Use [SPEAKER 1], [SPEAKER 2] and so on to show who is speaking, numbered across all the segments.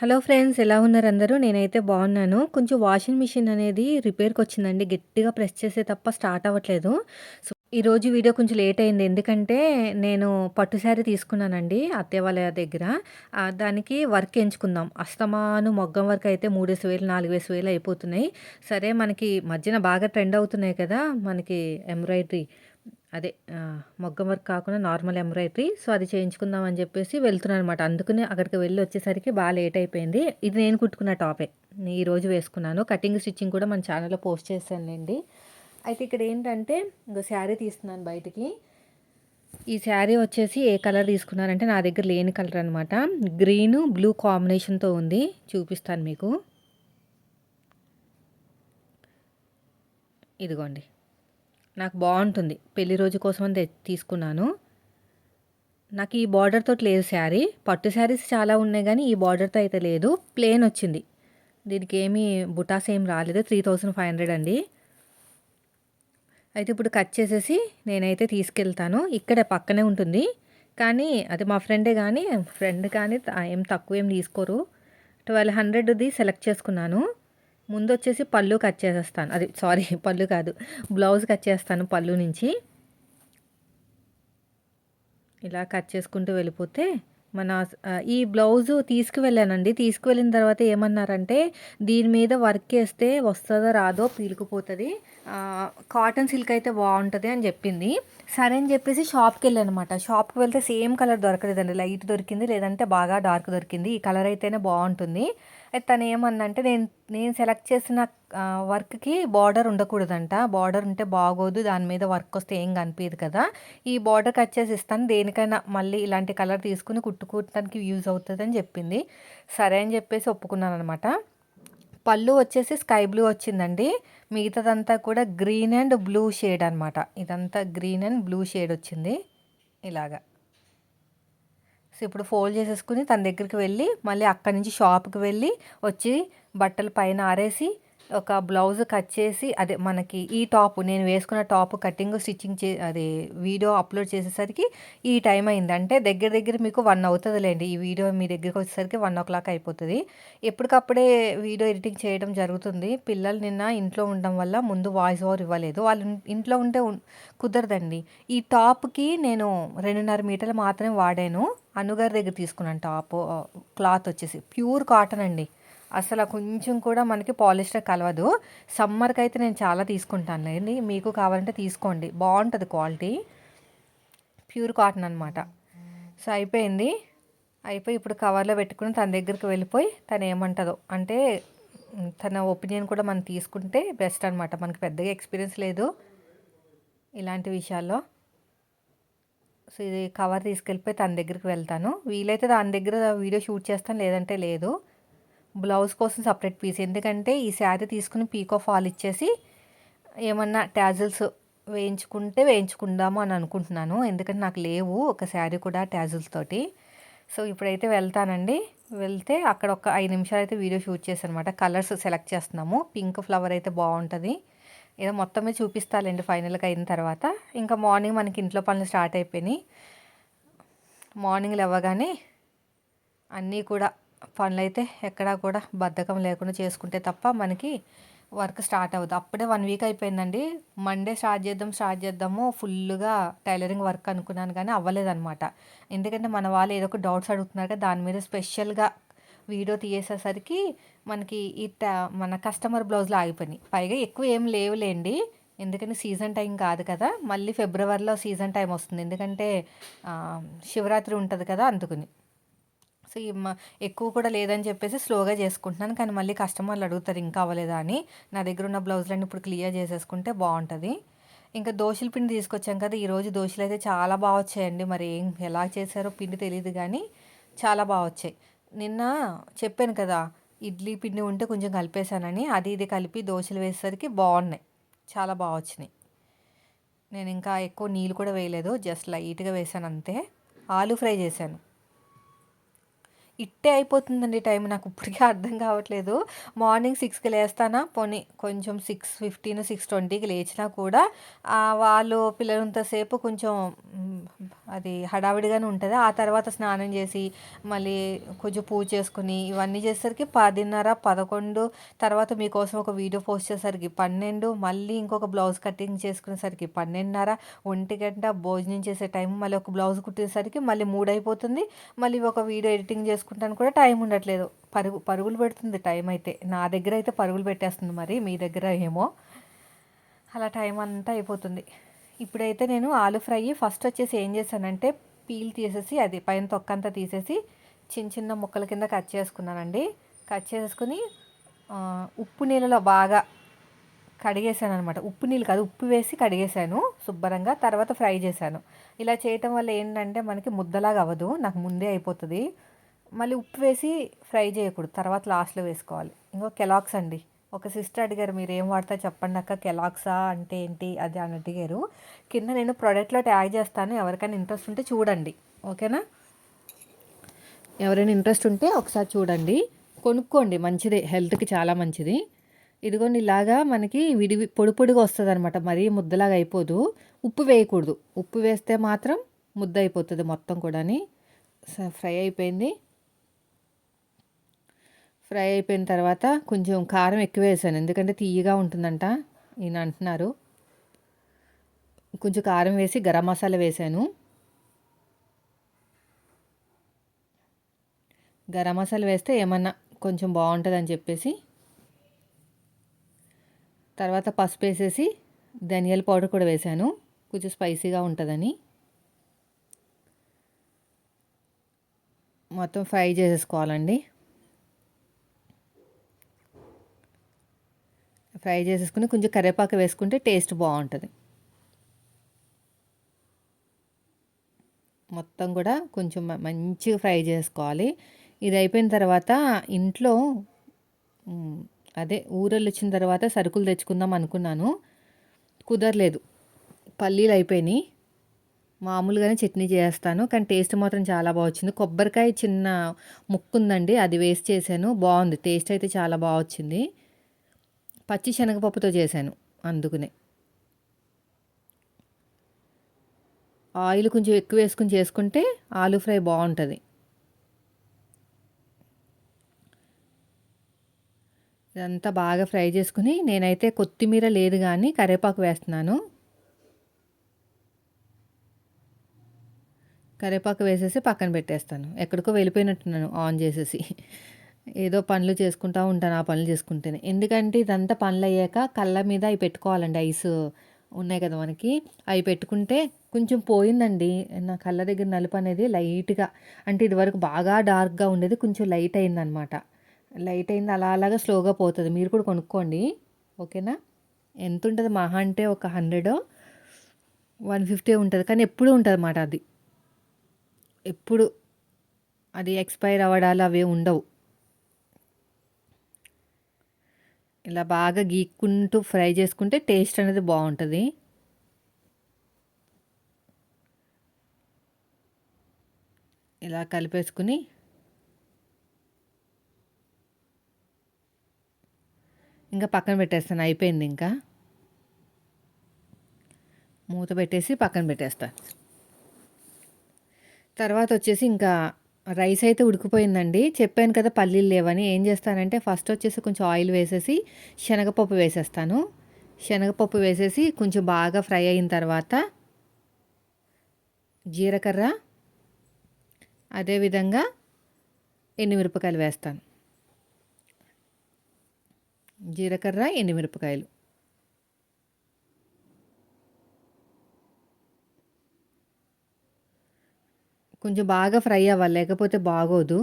[SPEAKER 1] Hello friends ఎలా ఉన్నారు అందరూ? నేనైతే బాగున్నాను. కొంచెం వాషింగ్ మిషన్ అనేది రిపేర్కి వచ్చిందండి. గట్టిగా ప్రెస్ చేసే తప్ప స్టార్ట్ అవ్వట్లేదు. సో ఈరోజు వీడియో కొంచెం లేట్ అయింది. ఎందుకంటే నేను పట్టు శారీ తీసుకున్నానండి అత్తయ్య వాళ్ళ దగ్గర దానికి వర్క్ ఎంచుకుందాం. అస్తమాను మొగ్గం వర్క్ అయితే మూడేసి వేలు నాలుగు వేసి వేలు అయిపోతున్నాయి. సరే మనకి మధ్యన బాగా ట్రెండ్ అవుతున్నాయి కదా మనకి ఎంబ్రాయిడరీ. అదే మొగ్గం వర్క్ కాకుండా నార్మల్ ఎంబ్రాయిడరీ సో అది చేయించుకుందాం అని చెప్పేసి వెళ్తున్నాను అనమాట అందుకని అక్కడికి వెళ్ళి వచ్చేసరికి బాగా లేట్ అయిపోయింది. ఇది నేను కుట్టుకున్న టాపే. నేను ఈరోజు వేసుకున్నాను. కటింగ్ స్టిచ్చింగ్ కూడా మన ఛానల్లో పోస్ట్ చేశానండి అయితే ఇక్కడ ఏంటంటే ఇంకో శారీ తీస్తున్నాను బయటికి. ఈ శారీ వచ్చేసి ఏ కలర్ తీసుకున్నారంటే నా దగ్గర లేని కలర్ అనమాట గ్రీన్ బ్లూ కాంబినేషన్తో ఉంది. చూపిస్తాను మీకు. ఇదిగోండి. నాకు బాగుంటుంది. పెళ్ళి రోజు కోసం అని తె- తీసుకున్నాను. నాకు ఈ బార్డర్తో లేదు శారీ. పట్టు శారీస్ చాలా ఉన్నాయి కానీ ఈ బార్డర్తో అయితే లేదు. ప్లేన్ వచ్చింది. దీనికి ఏమీ బుటాస్ ఏం రాలేదు. త్రీ థౌజండ్ ఫైవ్ హండ్రెడ్ అండి. అయితే ఇప్పుడు కట్ చేసేసి నేనైతే తీసుకెళ్తాను. ఇక్కడ పక్కనే ఉంటుంది. కానీ అది మా ఫ్రెండే కానీ ఫ్రెండ్ కానీ ఏం తక్కువ ఏం తీసుకోరు. ట్వెల్వ్ హండ్రెడ్ది సెలెక్ట్ చేసుకున్నాను. ముందు వచ్చేసి పళ్ళు కట్ చేసేస్తాను. అది సారీ పళ్ళు కాదు. బ్లౌజ్ కట్ చేస్తాను పళ్ళు నుంచి. ఇలా కట్ చేసుకుంటూ వెళ్ళిపోతే మన ఈ బ్లౌజు తీసుకువెళ్ళానండి. తీసుకువెళ్ళిన తర్వాత ఏమన్నారంటే దీని మీద వర్క్ చేస్తే వస్తుందో రాదో పీలుకుపోతుంది. కాటన్ సిల్క్ అయితే బాగుంటుంది అని చెప్పింది. సరే అని చెప్పేసి షాప్కి వెళ్ళాను అనమాట షాప్కి వెళ్తే సేమ్ కలర్ దొరకలేదండి. లైట్ దొరికింది లేదంటే బాగా డార్క్ దొరికింది. ఈ కలర్ అయితేనే బాగుంటుంది. అయితే తను ఏమందంటే నేను నేను సెలెక్ట్ చేసిన వర్క్కి బార్డర్ ఉండకూడదంట. బార్డర్ ఉంటే బాగోదు. దాని మీద వర్క్ వస్తే ఏం కనిపించదు కదా. ఈ బార్డర్ కట్ చేసి ఇస్తాను. దేనికైనా మళ్ళీ ఇలాంటి కలర్ తీసుకుని కుట్టుకుంటానికి యూజ్ అవుతుంది అని చెప్పింది. సరే అని చెప్పేసి ఒప్పుకున్నాను అనమాట పళ్ళు వచ్చేసి స్కై బ్లూ వచ్చిందండి. మిగతాదంతా కూడా గ్రీన్ అండ్ బ్లూ షేడ్ అనమాట ఇదంతా గ్రీన్ అండ్ బ్లూ షేడ్ వచ్చింది. ఇలాగా. సో ఇప్పుడు ఫోల్డ్ చేసేసుకుని తన దగ్గరికి వెళ్ళి మళ్ళీ అక్కడి నుంచి షాప్కి వెళ్ళి వచ్చి బట్టలు పైన ఆరేసి ఒక బ్లౌజ్ కట్ చేసి అదే మనకి ఈ టాప్ నేను వేసుకున్న టాప్ కటింగ్ స్టిచ్చింగ్ చే అది వీడియో అప్లోడ్ చేసేసరికి ఈ టైం అయింది. అంటే దగ్గర దగ్గర మీకు వన్ అవుతుందిలేండి. ఈ వీడియో మీ దగ్గరికి వచ్చేసరికి వన్ ఓ క్లాక్ అయిపోతుంది. ఎప్పటికప్పుడే వీడియో ఎడిటింగ్ చేయడం జరుగుతుంది. పిల్లలు నిన్న ఇంట్లో ఉండడం వల్ల ముందు వాయిస్ ఓవర్ ఇవ్వలేదు. వాళ్ళు ఇంట్లో ఉంటే కుదరదండి. ఈ టాప్కి నేను రెండున్నర మీటర్లు మాత్రమే వాడాను. అనుగారి దగ్గర తీసుకున్నాను టాప్ క్లాత్ వచ్చేసి. ప్యూర్ కాటన్ అండి. అసలు కొంచెం కూడా మనకి పాలిస్టర్ కలవదు. సమ్మర్కి అయితే నేను చాలా తీసుకుంటాను. లేండి మీకు కావాలంటే తీసుకోండి. బాగుంటుంది క్వాలిటీ. ప్యూర్ కాటన్ అనమాట సో అయిపోయింది. అయిపోయి ఇప్పుడు కవర్లో పెట్టుకుని తన దగ్గరికి వెళ్ళిపోయి తను ఏమంటుందో. అంటే తన ఒపీనియన్ కూడా మనం తీసుకుంటే బెస్ట్ అనమాట మనకి పెద్దగా ఎక్స్పీరియన్స్ లేదు ఇలాంటి విషయాల్లో. సో ఇది కవర్ తీసుకెళ్ళిపోయి తన దగ్గరికి వెళ్తాను. వీలైతే దాని దగ్గర వీడియో షూట్ చేస్తాను లేదంటే లేదు. బ్లౌజ్ కోసం సపరేట్ పీస్. ఎందుకంటే ఈ శారీ తీసుకుని పీకో ఫాల్ ఇచ్చేసి ఏమన్నా ట్యాజిల్స్ వేయించుకుంటే వేయించుకుందాము అని అనుకుంటున్నాను. ఎందుకంటే నాకు లేవు ఒక శారీ కూడా ట్యాజిల్స్ తోటి. సో ఇప్పుడైతే వెళ్తానండి. వెళ్తే అక్కడ ఒక ఐదు నిమిషాలు అయితే వీడియో షూట్ చేసానమాట కలర్స్ సెలెక్ట్ చేస్తున్నాము. పింక్ ఫ్లవర్ అయితే బాగుంటుంది. ఏదో మొత్తమే చూపిస్తాలండి ఫైనల్గా అయిన తర్వాత. ఇంకా మార్నింగ్ మనకి ఇంట్లో పనులు స్టార్ట్ అయిపోయినాయి. మార్నింగ్ లేవగానే అన్నీ కూడా పనులు అయితే ఎక్కడా కూడా బద్ధకం లేకుండా చేసుకుంటే తప్ప మనకి వర్క్ స్టార్ట్ అవ్వదు. అప్పుడే వన్ వీక్ అయిపోయిందండి. మండే స్టార్ట్ చేద్దాం స్టార్ట్ చేద్దాము. ఫుల్గా టైలరింగ్ వర్క్ అనుకున్నాను కానీ అవ్వలేదన్నమాట. ఎందుకంటే మన వాళ్ళు ఏదో ఒక డౌట్స్ అడుగుతున్నారు కదా దాని మీద స్పెషల్గా వీడియో తీసేసరికి మనకి ఈ మన కస్టమర్ బ్లౌజ్లో ఆగిపోయినాయి. పైగా ఎక్కువ ఏం లేవులేండి. ఎందుకంటే సీజన్ టైం కాదు కదా. మళ్ళీ ఫిబ్రవరిలో సీజన్ టైం వస్తుంది. ఎందుకంటే శివరాత్రి ఉంటుంది కదా అందుకుని. సో ఎక్కువ కూడా లేదని చెప్పేసి స్లోగా చేసుకుంటున్నాను. కానీ మళ్ళీ కస్టమర్లు అడుగుతారు ఇంకా అవ్వలేదా? అని. నా దగ్గర ఉన్న బ్లౌజ్లన్నీ ఇప్పుడు క్లియర్ చేసేసుకుంటే బాగుంటుంది. ఇంకా దోశల పిండి తీసుకొచ్చాం కదా ఈరోజు దోశలు అయితే చాలా బాగా వచ్చాయండి. మరి ఏం ఎలా చేశారో పిండి తెలియదు కానీ చాలా బాగా వచ్చాయి. నిన్న చెప్పాను కదా ఇడ్లీ పిండి ఉంటే కొంచెం కలిపేశానని. అది ఇది కలిపి దోశలు వేసేసరికి బాగున్నాయి. చాలా బాగా వచ్చినాయి. నేను ఇంకా ఎక్కువ నీళ్ళు కూడా వేయలేదు జస్ట్ లైట్గా వేసాను అంతే. ఆలు ఫ్రై చేశాను. ఇట్టే అయిపోతుందండి టైం. నాకు ఇప్పటికీ అర్థం కావట్లేదు. మార్నింగ్ సిక్స్కి లేస్తానా? పోనీ కొంచెం సిక్స్ ఫిఫ్టీన్ సిక్స్ ట్వంటీకి లేచినా కూడా వాళ్ళు పిల్లలంతసేపు కొంచెం అది హడావిడిగానే ఉంటుంది. ఆ తర్వాత స్నానం చేసి మళ్ళీ కొంచెం పూజ చేసుకుని ఇవన్నీ చేసేసరికి పదిన్నర పదకొండు తర్వాత మీకోసం ఒక వీడియో పోస్ట్ చేసేసరికి పన్నెండు మళ్ళీ ఇంకొక బ్లౌజ్ కటింగ్ చేసుకునేసరికి పన్నెండున్నర ఒంటి గంట భోజనం చేసే టైం మళ్ళీ ఒక బ్లౌజ్ కుట్టేసరికి మళ్ళీ మూడు అయిపోతుంది మళ్ళీ ఒక వీడియో ఎడిటింగ్ చేసుకుంటాను కూడా టైం ఉండట్లేదు. పరుగు పరుగులు పెడుతుంది టైం అయితే. నా దగ్గర అయితే పరుగులు పెట్టేస్తుంది మరి మీ దగ్గర ఏమో. అలా టైం అంతా అయిపోతుంది. ఇప్పుడైతే నేను ఆలు ఫ్రై ఫస్ట్ వచ్చేసి ఏం చేశానంటే పీల్ తీసేసి అది పైన తొక్కంతా తీసేసి చిన్న చిన్న ముక్కల కింద కట్ చేసుకున్నానండి. కట్ చేసుకుని ఉప్పు నీళ్ళలో బాగా కడిగేసాను అనమాట ఉప్పు నీళ్ళు కాదు ఉప్పు వేసి కడిగేసాను శుభ్రంగా. తర్వాత ఫ్రై చేశాను. ఇలా చేయటం వల్ల ఏంటంటే మనకి ముద్దలాగా అవ్వదు. నాకు ముందే అయిపోతుంది. మళ్ళీ ఉప్పు వేసి ఫ్రై చేయకూడదు. తర్వాత లాస్ట్లో వేసుకోవాలి. ఇంకో కెలాక్స్ అండి. ఒక సిస్టర్ అడిగారు మీరు ఏం వాడతా చెప్పండి అక్క కెలాక్సా అంటే ఏంటి? అది అని అడిగారు. కింద నేను ప్రోడక్ట్లో ట్యాగ్ చేస్తాను. ఎవరికైనా ఇంట్రెస్ట్ ఉంటే చూడండి. ఓకేనా? ఎవరైనా ఇంట్రెస్ట్ ఉంటే ఒకసారి చూడండి. కొనుక్కోండి. మంచిదే. హెల్త్కి చాలా మంచిది. ఇదిగోండి ఇలాగా మనకి విడి పొడి పొడిగా వస్తుంది అనమాట మరీ ముద్దలాగా అయిపోదు. ఉప్పు వేయకూడదు. ఉప్పు వేస్తే మాత్రం ముద్ద అయిపోతుంది మొత్తం కూడాని. ఫ్రై అయిపోయింది. ఫ్రై అయిపోయిన తర్వాత కొంచెం కారం ఎక్కువ వేసాను. ఎందుకంటే తీయగా ఉంటుందంట ఈయన అంటున్నారు. కొంచెం కారం వేసి గరం మసాలా వేసాను. గరం మసాలా వేస్తే ఏమన్నా కొంచెం బాగుంటుందని చెప్పేసి తర్వాత పసుపు వేసేసి ధనియాల పౌడర్ కూడా వేసాను. కొంచెం స్పైసీగా ఉంటుందని. మొత్తం ఫ్రై చేసేసుకోవాలండి. ఫ్రై చేసేసుకుని కొంచెం కరివేపాకు వేసుకుంటే టేస్ట్ బాగుంటుంది. మొత్తం కూడా కొంచెం మంచిగా ఫ్రై చేసుకోవాలి. ఇది అయిపోయిన తర్వాత ఇంట్లో అదే ఊరళ్ళు వచ్చిన తర్వాత సరుకులు తెచ్చుకుందాం అనుకున్నాను. కుదరలేదు. పల్లీలు అయిపోయినాయి. మామూలుగానే చట్నీ చేస్తాను కానీ టేస్ట్ మాత్రం చాలా బాగా వచ్చింది. కొబ్బరికాయ చిన్న ముక్కు ఉందండి అది వేస్ట్ చేశాను. బాగుంది. టేస్ట్ అయితే చాలా బాగా వచ్చింది. పచ్చి శనగపప్పుతో చేశాను అందుకునే. ఆయిల్ కొంచెం ఎక్కువ వేసుకుని చేసుకుంటే ఆలు ఫ్రై బాగుంటుంది. ఇదంతా బాగా ఫ్రై చేసుకుని నేనైతే కొత్తిమీర లేదు కానీ కరివేపాకు వేస్తున్నాను. కరివేపాకు వేసేసి పక్కన పెట్టేస్తాను. ఎక్కడికో వెళ్ళిపోయినట్టున్నాను ఆన్ చేసేసి. ఏదో పనులు చేసుకుంటూ ఉంటాను ఆ పనులు చేసుకుంటేనే. ఎందుకంటే ఇదంతా పనులు అయ్యాక కళ్ళ మీద అవి పెట్టుకోవాలండి. ఐస్ ఉన్నాయి కదా మనకి. అవి పెట్టుకుంటే కొంచెం పోయిందండి. నా కళ్ళ దగ్గర నలుపు అనేది లైట్గా అంటే ఇదివరకు బాగా డార్క్గా ఉండేది కొంచెం లైట్ అయిందనమాట లైట్ అయింది అలా అలాగా స్లోగా పోతుంది. మీరు కూడా కొనుక్కోండి. ఓకేనా? ఎంత ఉంటుంది? మహా అంటే ఒక హండ్రెడ్ వన్ ఫిఫ్టీ ఉంటుంది. కానీ ఎప్పుడు ఉంటుంది అన్నమాట అది. ఎప్పుడు. అది ఎక్స్పైర్ అవ్వడాలు అవి ఉండవు. ఇలా బాగా గీక్కుంటూ ఫ్రై చేసుకుంటే టేస్ట్ అనేది బాగుంటుంది. ఇలా కలిపేసుకుని ఇంకా పక్కన పెట్టేస్తాను. అయిపోయింది ఇంకా. మూత పెట్టేసి పక్కన పెట్టేస్తాను తర్వాత వచ్చేసి ఇంకా రైస్ అయితే ఉడికిపోయిందండి. చెప్పాను కదా పల్లీలు లేవని. ఏం చేస్తానంటే ఫస్ట్ వచ్చేసి కొంచెం ఆయిల్ వేసేసి శనగపప్పు వేసేస్తాను. శనగపప్పు వేసేసి కొంచెం బాగా ఫ్రై అయిన తర్వాత జీలకర్ర అదేవిధంగా ఎండుమిరపకాయలు వేస్తాను. జీలకర్ర ఎండుమిరపకాయలు. కొంచెం బాగా ఫ్రై అవ్వాలి లేకపోతే బాగోదు.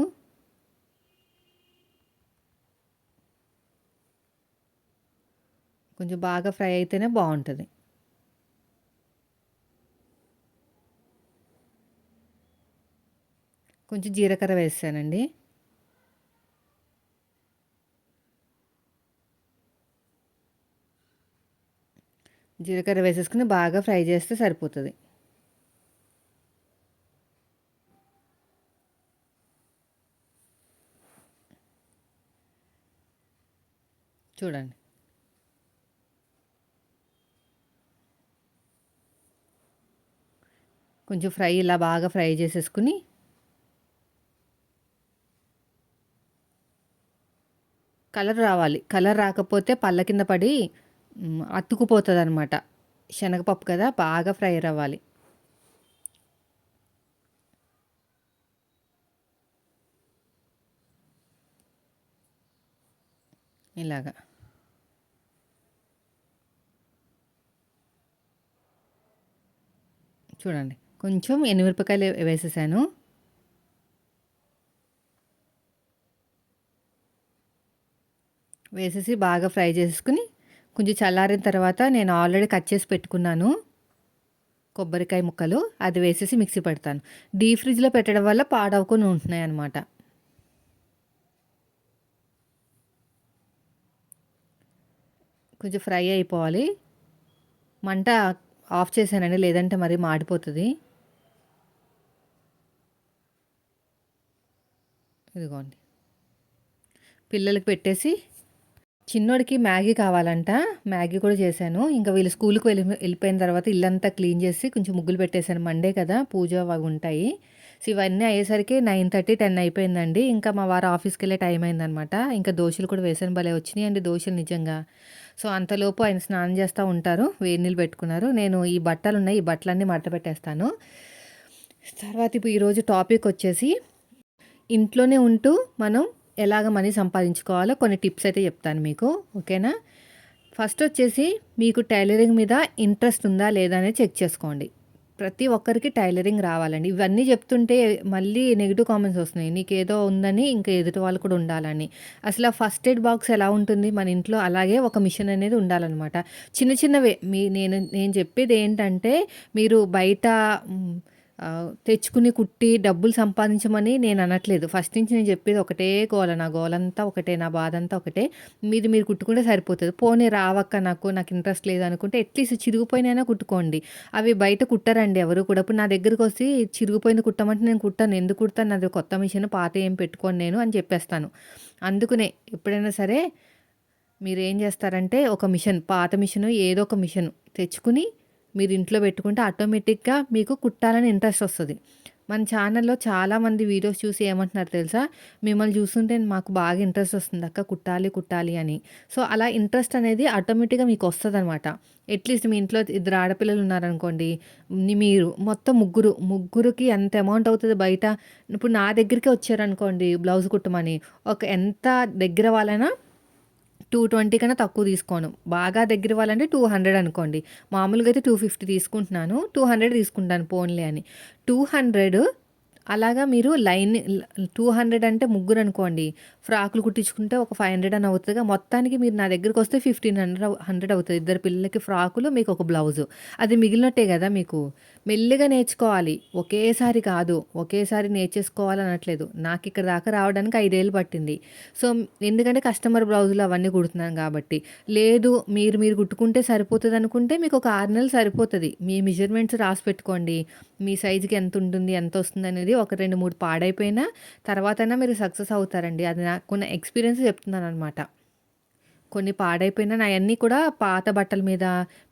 [SPEAKER 1] కొంచెం బాగా ఫ్రై అయితేనే బాగుంటుంది. కొంచెం జీలకర్ర వేసానండి. జీలకర్ర వేసేసుకుని బాగా ఫ్రై చేస్తే సరిపోతుంది. చూడండి. కొంచెం ఫ్రై ఇలా బాగా ఫ్రై చేసేసుకుని కలర్ రావాలి. కలర్ రాకపోతే పళ్ళ కింద పడి అతుకుపోతుంది అనమాట శనగపప్పు కదా బాగా ఫ్రై రావాలి ఇలాగా. చూడండి కొంచెం ఎనిమిరపకాయలు వేసేసాను. వేసేసి బాగా ఫ్రై చేసుకుని కొంచెం చల్లారిన తర్వాత నేను ఆల్రెడీ కట్ చేసి పెట్టుకున్నాను. కొబ్బరికాయ ముక్కలు అది వేసేసి మిక్సీ పెడతాను. డీ ఫ్రిడ్జ్లో పెట్టడం వల్ల పాడవకుండా ఉంటున్నాయి అన్నమాట కొంచెం ఫ్రై అయిపోవాలి. మంట ఆఫ్ చేశానండి లేదంటే మరి మాడిపోతుంది. ఇదిగోండి. పిల్లలకి పెట్టేసి చిన్నోడికి మ్యాగీ కావాలంట. మ్యాగీ కూడా చేశాను. ఇంకా వీళ్ళు స్కూల్కి వెళ్ళి వెళ్ళిపోయిన తర్వాత ఇల్లంతా క్లీన్ చేసి కొంచెం ముగ్గులు పెట్టేశాను. మండే కదా పూజ అవి ఉంటాయి. సో ఇవన్నీ అయ్యేసరికి నైన్ థర్టీ టెన్ అయిపోయిందండి. ఇంకా మా వారు ఆఫీస్కి వెళ్ళే టైం అయిందనమాట. ఇంకా దోశలు కూడా వేసాను భలే వచ్చినాయి అండి దోశలు నిజంగా. సో అంతలోపు ఆయన స్నానం చేస్తూ ఉంటారు. వేడి నీళ్ళు పెట్టుకున్నారు. నేను ఈ బట్టలు ఉన్నాయి ఈ బట్టలన్నీ మడత పెట్టేస్తాను తర్వాత ఇప్పుడు ఈరోజు టాపిక్ వచ్చేసి ఇంట్లోనే ఉంటూ మనం ఎలాగ మనీ సంపాదించుకోవాలో కొన్ని టిప్స్ అయితే చెప్తాను మీకు. ఓకేనా? ఫస్ట్ వచ్చేసి మీకు టైలరింగ్ మీద ఇంట్రెస్ట్ ఉందా లేదా అనేది చెక్ చేసుకోండి. ప్రతి ఒక్కరికి టైలరింగ్ రావాలండి. ఇవన్నీ చెప్తుంటే మళ్ళీ నెగిటివ్ కామెంట్స్ వస్తున్నాయి. నీకు ఏదో ఉందని ఇంకా ఎదుటి వాళ్ళు కూడా ఉండాలని. అసలు ఆ ఫస్ట్ ఎయిడ్ బాక్స్ ఎలా ఉంటుంది? మన ఇంట్లో అలాగే ఒక మిషన్ అనేది ఉండాలన్నమాట. చిన్న చిన్నవే. మీ నేను నేను చెప్పేది ఏంటంటే మీరు బయట తెచ్చుకుని కుట్టి డబ్బులు సంపాదించమని నేను అనట్లేదు. ఫస్ట్ నుంచి నేను చెప్పేది ఒకటే గోల. నా గోలంతా ఒకటే నా బాధ అంతా ఒకటే. మీది మీరు కుట్టుకుంటే సరిపోతుంది. పోనీ రావక్క నాకు నాకు ఇంట్రెస్ట్ లేదు అనుకుంటే అట్లీస్ట్ చిరిగిపోయినైనా కుట్టుకోండి. అవి బయట కుట్టరండి ఎవరు కూడా. ఇప్పుడు నా దగ్గరకు వచ్చి చిరిగిపోయింది కుట్టమంటే నేను కుట్టాను. ఎందుకు కుడతాను? అది కొత్త మిషన్ పాత ఏం పెట్టుకోండి నేను అని చెప్పేస్తాను. అందుకునే ఎప్పుడైనా సరే మీరు ఏం చేస్తారంటే ఒక మిషన్ పాత మిషన్ ఏదో ఒక మిషన్ తెచ్చుకుని మీరు ఇంట్లో పెట్టుకుంటే ఆటోమేటిక్గా మీకు కుట్టాలని ఇంట్రెస్ట్ వస్తుంది. మన ఛానల్లో చాలామంది వీడియోస్ చూసి ఏమంటున్నారు తెలుసా? మిమ్మల్ని చూస్తుంటే మాకు బాగా ఇంట్రెస్ట్ వస్తుంది అక్క కుట్టాలి కుట్టాలి అని. సో అలా ఇంట్రెస్ట్ అనేది ఆటోమేటిక్గా మీకు వస్తుంది అనమాట అట్లీస్ట్ మీ ఇంట్లో ఇద్దరు ఆడపిల్లలు ఉన్నారనుకోండి మీరు మొత్తం ముగ్గురు ముగ్గురికి ఎంత అమౌంట్ అవుతుంది బయట? ఇప్పుడు నా దగ్గరికి వచ్చారనుకోండి బ్లౌజ్ కుట్టమని ఒక ఎంత దగ్గర వాళ్ళైనా టూ ట్వంటీ కన్నా తక్కువ తీసుకోను. బాగా దగ్గర వాళ్ళంటే టూ హండ్రెడ్ అనుకోండి. మామూలుగా అయితే టూ ఫిఫ్టీ తీసుకుంటున్నాను. టూ హండ్రెడ్ తీసుకుంటాను పోన్లే అని. టూ హండ్రెడ్ అలాగా మీరు లైన్ టూ హండ్రెడ్ అంటే ముగ్గురు అనుకోండి. ఫ్రాకులు కుట్టించుకుంటే ఒక ఫైవ్ హండ్రెడ్ అని అవుతుందిగా. మొత్తానికి మీరు నా దగ్గరికి వస్తే ఫిఫ్టీన్ హండ్రెడ్ హండ్రెడ్ అవుతుంది. ఇద్దరు పిల్లలకి ఫ్రాకులు మీకు ఒక బ్లౌజు. అది మిగిలినట్టే కదా మీకు. మెల్లిగా నేర్చుకోవాలి. ఒకేసారి కాదు. ఒకేసారి నేర్చేసుకోవాలి అనట్లేదు. నాకు ఇక్కడ దాకా రావడానికి ఐదేళ్ళు పట్టింది. సో ఎందుకంటే కస్టమర్ బ్లౌజులు అవన్నీ కుడుతున్నాను కాబట్టి. లేదు మీరు మీరు కుట్టుకుంటే సరిపోతుంది అనుకుంటే మీకు ఒక ఆరు నెలలు సరిపోతుంది. మీ మెజర్మెంట్స్ రాసి పెట్టుకోండి. మీ సైజుకి ఎంత ఉంటుంది ఎంత వస్తుంది అనేది ఒక రెండు మూడు పాడైపోయినా తర్వాతైనా మీరు సక్సెస్ అవుతారండి. అది నాకున్న ఎక్స్పీరియన్స్ చెప్తున్నాను అనమాట కొన్ని పాడైపోయినా అవన్నీ కూడా పాత బట్టల మీద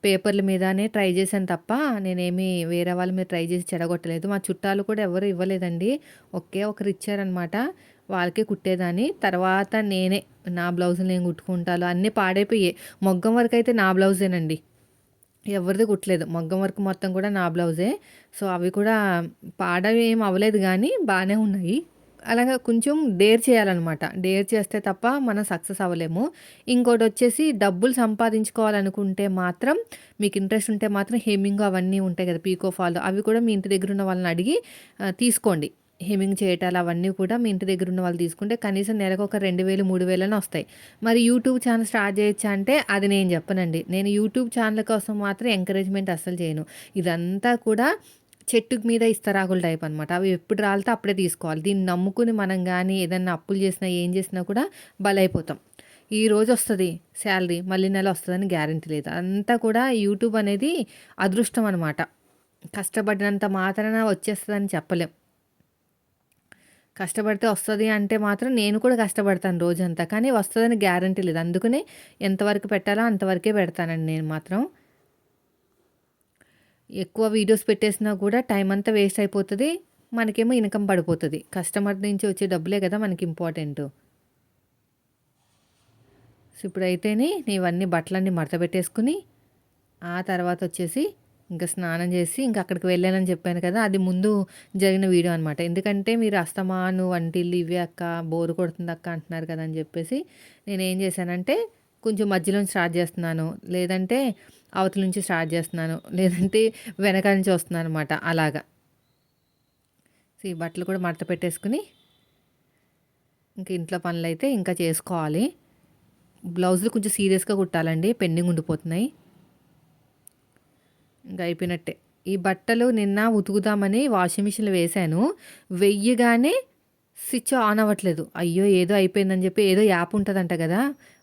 [SPEAKER 1] పేపర్ల మీదనే ట్రై చేశాను తప్ప నేనేమి వేరే వాళ్ళ మీద ట్రై చేసి చెడగొట్టలేదు. మా చుట్టాలు కూడా ఎవరు ఇవ్వలేదండి. ఒకే ఒకరు ఇచ్చారనమాట వాళ్ళకే కుట్టేదాన్ని. తర్వాత నేనే నా బ్లౌజులు నేను కుట్టుకుంటాను అన్నీ పాడైపోయాయి మొగ్గం వరకు అయితే నా బ్లౌజేనండి. ఎవరిది కుట్టలేదు. మగ్గం వర్క్ మొత్తం కూడా నా బ్లౌజే. సో అవి కూడా పాడవి ఏం అవ్వలేదు కానీ బాగానే ఉన్నాయి. అలాగా కొంచెం డేర్ చేయాలన్నమాట. డేర్ చేస్తే తప్ప మనం సక్సెస్ అవ్వలేము. ఇంకోటి వచ్చేసి డబ్బులు సంపాదించుకోవాలనుకుంటే మాత్రం మీకు ఇంట్రెస్ట్ ఉంటే మాత్రం హేమింగ్ అవన్నీ ఉంటాయి కదా పీకో ఫాల్ అవి కూడా మీ ఇంటి దగ్గర ఉన్న వాళ్ళని అడిగి తీసుకోండి. హెమింగ్ చేయటాలు అవన్నీ కూడా మీ ఇంటి దగ్గర ఉన్న వాళ్ళు తీసుకుంటే కనీసం నెలకు ఒక రెండు వేలు మూడు వేలని వస్తాయి. మరి యూట్యూబ్ ఛానల్ స్టార్ట్ చేయొచ్చా అంటే అది నేను చెప్పనండి. నేను యూట్యూబ్ ఛానల్ కోసం మాత్రం ఎంకరేజ్మెంట్ అస్సలు చేయను. ఇదంతా కూడా చెట్టు మీద ఇస్తరాకుల టైప్ అనమాట అవి ఎప్పుడు రాలితే అప్పుడే తీసుకోవాలి. దీన్ని నమ్ముకుని మనం కానీ ఏదన్నా అప్పులు చేసినా ఏం చేసినా కూడా బలైపోతాం. ఈ రోజు వస్తుంది శాలరీ మళ్ళీ నెల వస్తుందని గ్యారంటీ లేదు. అంతా కూడా యూట్యూబ్ అనేది అదృష్టం అనమాట కష్టపడినంత మాత్రాన వచ్చేస్తుందని చెప్పలేం. కష్టపడితే వస్తుంది అంటే మాత్రం నేను కూడా కష్టపడతాను రోజంతా. కానీ వస్తుందని గ్యారంటీ లేదు. అందుకనే ఎంతవరకు పెట్టాలో అంతవరకే పెడతానండి నేను మాత్రం. ఎక్కువ వీడియోస్ పెట్టేసినా కూడా టైం అంతా వేస్ట్ అయిపోతుంది. మనకేమో ఇన్కమ్ పడిపోతుంది. కస్టమర్ నుంచి వచ్చే డబ్బులే కదా మనకి ఇంపార్టెంట్. సో ఇప్పుడైతేనే నేను ఇవన్నీ బట్టలన్నీ మడత పెట్టేసుకుని ఆ తర్వాత వచ్చేసి ఇంకా స్నానం చేసి ఇంకా అక్కడికి వెళ్ళానని చెప్పాను కదా అది ముందు జరిగిన వీడియో అనమాట ఎందుకంటే మీరు అస్తమాను వంటిల్లు ఇవే అక్క బోరు కొడుతుంది అక్క అంటున్నారు కదా అని చెప్పేసి నేను ఏం చేశానంటే కొంచెం మధ్యలో స్టార్ట్ చేస్తున్నాను. లేదంటే అవతల నుంచి స్టార్ట్ చేస్తున్నాను. లేదంటే వెనక నుంచి వస్తున్నాను అనమాట అలాగా. సో ఈ బట్టలు కూడా మడత పెట్టేసుకుని ఇంక ఇంట్లో పనులు అయితే ఇంకా చేసుకోవాలి. బ్లౌజులు కొంచెం సీరియస్గా కుట్టాలండి పెండింగ్ ఉండిపోతున్నాయి. ఇంకా అయిపోయినట్టే. ఈ బట్టలు నిన్న ఉతుకుదామని వాషింగ్ మిషన్లో వేశాను. వెయ్యగానే స్విచ్ ఆన్ అవ్వట్లేదు. అయ్యో ఏదో అయిపోయిందని చెప్పి ఏదో యాప్ ఉంటుందంట కదా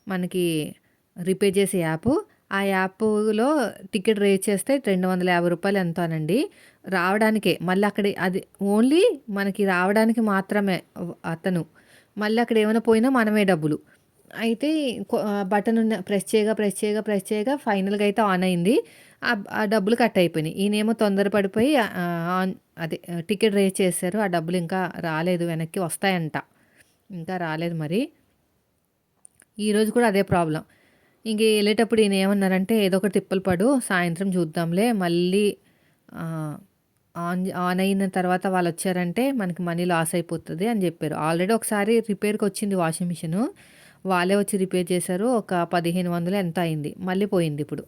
[SPEAKER 1] మనకి రిపేర్ చేసే యాప్. ఆ యాప్లో టికెట్ రేట్ చేస్తే రెండు వందల యాభై రూపాయలు ఎంతోనండి రావడానికే. మళ్ళీ అక్కడ అది ఓన్లీ మనకి రావడానికి మాత్రమే అతను. మళ్ళీ అక్కడ ఏమైనా పోయినా మనమే డబ్బులు. అయితే బటన్ ప్రెస్ చేయగా ప్రెస్ చేయగా ప్రెస్ చేయగా ఫైనల్గా అయితే ఆన్ అయింది. ఆ డబ్బులు కట్ అయిపోయినాయి. ఈయనేమో తొందరపడిపోయి ఆన్ అదే టికెట్ రేస్ చేశారు. ఆ డబ్బులు ఇంకా రాలేదు వెనక్కి వస్తాయంట. ఇంకా రాలేదు మరి. ఈరోజు కూడా అదే ప్రాబ్లం. ఇంక వెళ్ళేటప్పుడు ఈయన ఏమన్నారంటే ఏదో ఒకటి తిప్పలు పడు సాయంత్రం చూద్దాంలే. మళ్ళీ ఆన్ ఆన్ అయిన తర్వాత వాళ్ళు వచ్చారంటే మనకి మనీ లాస్ అయిపోతుంది అని చెప్పారు. ఆల్రెడీ ఒకసారి రిపేర్కి వచ్చింది వాషింగ్ మిషను. వాళ్ళే వచ్చి రిపేర్ చేశారు. ఒక పదిహేను వందలు ఎంత అయింది? మళ్ళీ పోయింది ఇప్పుడు.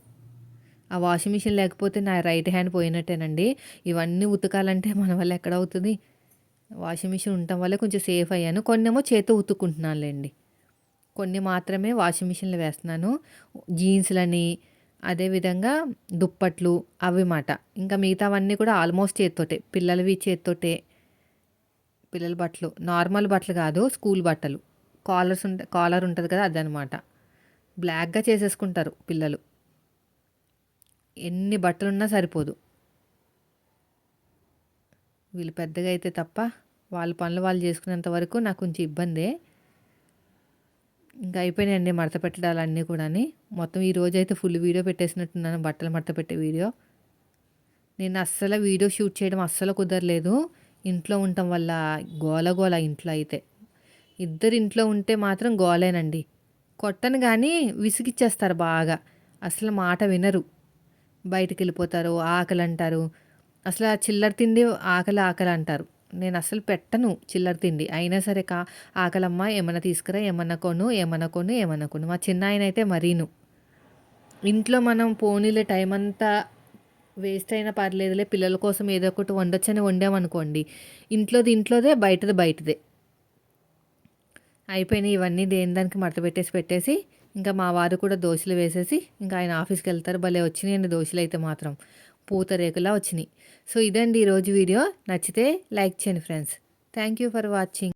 [SPEAKER 1] ఆ వాషింగ్ మిషన్ లేకపోతే నా రైట్ హ్యాండ్ పోయినట్టేనండి. ఇవన్నీ ఉతకాలంటే మన వల్ల ఎక్కడ అవుతుంది వాషింగ్ మిషన్ ఉండటం వల్ల కొంచెం సేఫ్ అయ్యాను. కొన్నేమో చేతితో ఉతుక్కుంటున్నానులేండి. కొన్ని మాత్రమే వాషింగ్ మిషన్లో వేస్తున్నాను. జీన్స్లని అదేవిధంగా దుప్పట్లు అవి మాట. ఇంకా మిగతావన్నీ కూడా ఆల్మోస్ట్ చేత్తోటే. పిల్లలవి చేత్తోటే. పిల్లల బట్టలు. నార్మల్ బట్టలు కాదు స్కూల్ బట్టలు. కాలర్స్ ఉంటే కాలర్ ఉంటుంది కదా అదనమాట బ్లాక్గా చేసేసుకుంటారు పిల్లలు. ఎన్ని బట్టలున్నా సరిపోదు. వీళ్ళు పెద్దగా అయితే తప్ప వాళ్ళ పనులు వాళ్ళు చేసుకునేంత వరకు నాకు కొంచెం ఇబ్బందే. ఇంకా అయిపోయినాయండి మడత పెట్టడాలు అన్నీ కూడా మొత్తం ఈ రోజు అయితే ఫుల్ వీడియో పెట్టేసినట్టున్నాను బట్టలు మడత పెట్టే వీడియో. నేను అస్సలు వీడియో షూట్ చేయడం అస్సలు కుదరలేదు. ఇంట్లో ఉండటం వల్ల గోల గోల ఇంట్లో అయితే. ఇద్దరు ఇంట్లో ఉంటే మాత్రం గోలేనండి. కొట్టను కానీ విసిగిచ్చేస్తారు బాగా. అసలు మాట వినరు. బయటికి వెళ్ళిపోతారు ఆకలి అంటారు అసలు ఆ చిల్లర తిండి ఆకలి ఆకలి అంటారు. నేను అసలు పెట్టను చిల్లర తిండి. అయినా సరే కా ఆకలమ్మ ఏమన్నా తీసుకురా ఏమన్నా కొను ఏమన్నా కొను ఏమన్నా కొను. మా చిన్న ఆయన అయితే మరీను. ఇంట్లో మనం పోనీలే టైం అంతా వేస్ట్ అయినా పర్లేదులే పిల్లల కోసం ఏదో ఒకటి వండొచ్చని వండామనుకోండి ఇంట్లోది ఇంట్లోదే బయటది బయటదే. అయిపోయినాయి ఇవన్నీ దేని దానికి మడత పెట్టేసి పెట్టేసి ఇంకా మా వారు కూడా దోశలు వేసేసి ఇంకా ఆయన ఆఫీస్కి వెళ్తారు. భలే వచ్చినాయండి దోశలు అయితే మాత్రం. పూతరేకులా వచ్చినాయి. సో ఇదండి ఈరోజు వీడియో. నచ్చితే లైక్ చేయండి friends. Thank you for watching.